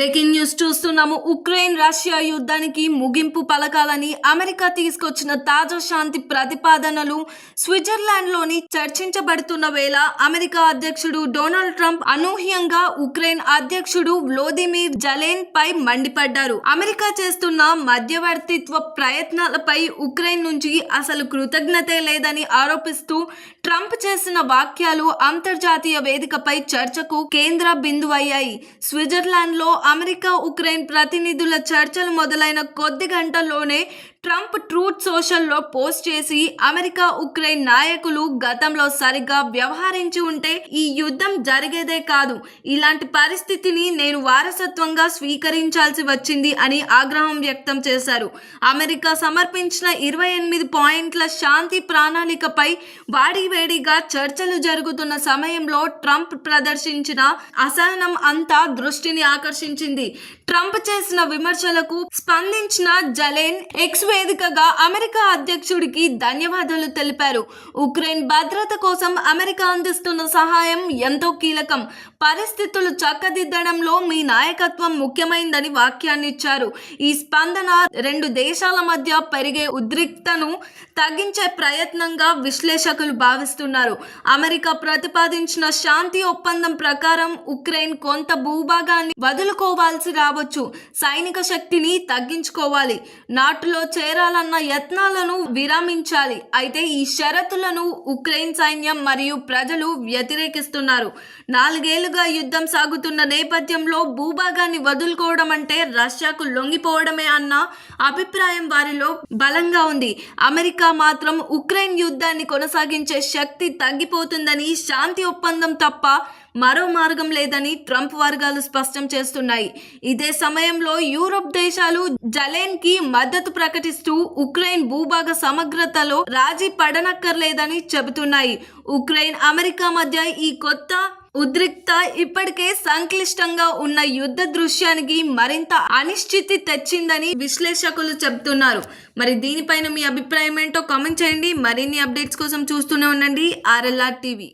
Breaking news చూస్తున్నాము. Ukraine Russia యుద్ధానికి ముగింపు పలకాలని అమెరికా తీసుకొచ్చిన తాజా శాంతి ప్రతిపాదనలు స్విట్జర్లాండ్లోని చర్చించబడుతున్న వేళ అమెరికా అధ్యక్షుడు డొనాల్డ్ ట్రంప్ అనూహ్యంగా ఉక్రెయిన్ అధ్యక్షుడు వ్లోదిమిర్ జలేన్ పై మండిపడ్డారు. అమెరికా చేస్తున్న మధ్యవర్తిత్వ ప్రయత్నాలపై ఉక్రెయిన్ నుంచి అసలు కృతజ్ఞతే లేదని ఆరోపిస్తూ ట్రంప్ చేసిన వాక్యాలు అంతర్జాతీయ వేదికపై చర్చకు కేంద్ర బిందువయ్యాయి. స్విట్జర్లాండ్లో అమెరికా ఉక్రెయిన్ ప్రతినిధుల చర్చలు మొదలైన కొద్ది గంటల్లోనే ట్రంప్ ట్రూత్ సోషల్లో పోస్ట్ చేసి అమెరికా ఉక్రెయిన్ నాయకులు గతంలో సరిగ్గా వ్యవహరించి ఉంటే ఈ యుద్ధం జరిగేదే కాదు. ఇలాంటి పరిస్థితిని నేను వారసత్వంగా స్వీకరించాల్సి వచ్చింది అని ఆగ్రహం వ్యక్తం చేశారు. అమెరికా సమర్పించిన ఇరవై ఎనిమిది పాయింట్ల శాంతి ప్రణాళికపై వాడివేడిగా చర్చలు జరుగుతున్న సమయంలో ట్రంప్ ప్రదర్శించిన అసహనం అంతా దృష్టిని ఆకర్షించింది ట్రంప్ చేసిన విమర్శలకు స్పందించిన జలేన్ ఎక్స్ వేదికగా అమెరికా అధ్యక్షుడికి ధన్యవాదాలు తెలిపారు. ఉక్రెయిన్ భద్రత కోసం అమెరికా అందిస్తున్న సహాయం ఎంతో కీలకం. పరిస్థితులు చక్కదిద్దడంలో మీ నాయకత్వం ముఖ్యమైందని వ్యాఖ్యానించారు. ఈ స్పందన రెండు దేశాల మధ్య పెరిగే ఉద్రిక్తను తగ్గించే ప్రయత్నంగా విశ్లేషకులు భావిస్తున్నారు. అమెరికా ప్రతిపాదించిన శాంతి ఒప్పందం ప్రకారం ఉక్రెయిన్ కొంత భూభాగాన్ని వదులుకోవాల్సి రావచ్చు. సైనిక శక్తిని తగ్గించుకోవాలి. నాటులో చేరాలన్న యత్నాలను విరమించాలి. అయితే ఈ షరతులను ఉక్రెయిన్ సైన్యం మరియు ప్రజలు వ్యతిరేకిస్తున్నారు. నాలుగేళ్ళుగా యుద్ధం సాగుతున్న నేపథ్యంలో భూభాగాన్ని వదులుకోవడం అంటే రష్యాకు లొంగిపోవడమే అన్న అభిప్రాయం వారిలో బలంగా ఉంది. అమెరికా మాత్రం ఉక్రెయిన్ యుద్ధాన్ని కొనసాగించే శక్తి తగ్గిపోతుందని శాంతి ఒప్పందం తప్ప మరో మార్గం లేదని ట్రంప్ వర్గాలు స్పష్టం చేస్తున్నాయి. ఇదే సమయంలో యూరోప్ దేశాలు జలేన్కి మద్దతు ప్రకటిస్తూ ఉక్రెయిన్ భూభాగ సమగ్రతలో రాజీ పడనక్కర్లేదని చెబుతున్నాయి. ఉక్రెయిన్ అమెరికా మధ్య ఈ కొత్త ఉద్రిక్త ఇప్పటికే సంక్లిష్టంగా ఉన్న యుద్ధ దృశ్యానికి మరింత అనిశ్చితి తెచ్చిందని విశ్లేషకులు చెబుతున్నారు. మరి దీనిపైన మీ అభిప్రాయం ఏంటో కామెంట్ చేయండి. మరిన్ని అప్డేట్స్ కోసం చూస్తూనే ఉండండి. RLR TV.